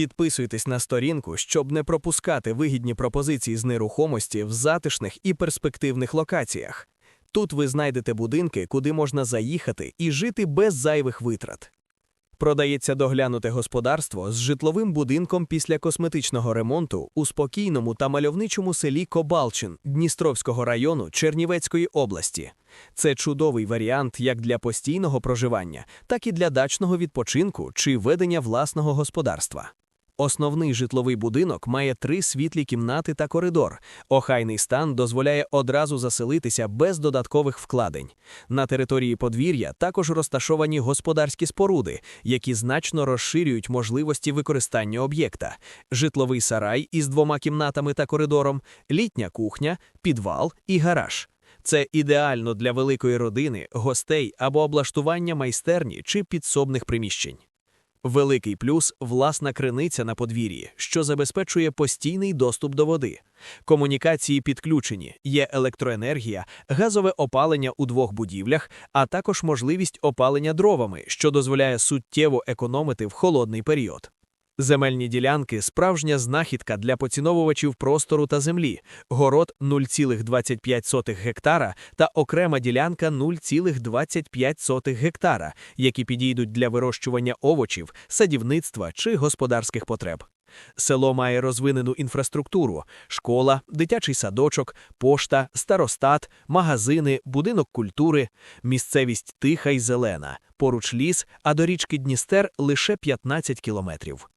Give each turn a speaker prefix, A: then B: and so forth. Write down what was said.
A: Підписуйтесь на сторінку, щоб не пропускати вигідні пропозиції з нерухомості в затишних і перспективних локаціях. Тут ви знайдете будинки, куди можна заїхати і жити без зайвих витрат. Продається доглянуте господарство з житловим будинком після косметичного ремонту у спокійному та мальовничому селі Кобалчин Дністровського району Чернівецької області. Це чудовий варіант як для постійного проживання, так і для дачного відпочинку чи ведення власного господарства. Основний житловий будинок має три світлі кімнати та коридор. Охайний стан дозволяє одразу заселитися без додаткових вкладень. На території подвір'я також розташовані господарські споруди, які значно розширюють можливості використання об'єкта: житловий сарай із двома кімнатами та коридором, літня кухня, підвал і гараж. Це ідеально для великої родини, гостей або облаштування майстерні чи підсобних приміщень. Великий плюс власна криниця на подвір'ї, що забезпечує постійний доступ до води. Комунікації підключені, є електроенергія, газове опалення у двох будівлях, а також можливість опалення дровами, що дозволяє суттєво економити в холодний період. Земельні ділянки справжня знахідка для поціновувачів простору та землі, город 0,25 гектара та окрема ділянка 0,25 гектара, які підійдуть для вирощування овочів, садівництва чи господарських потреб. Село має розвинену інфраструктуру: школа, дитячий садочок, пошта, старостат, магазини, будинок культури, місцевість тиха й зелена, поруч ліс, а до річки Дністер лише 15 кілометрів.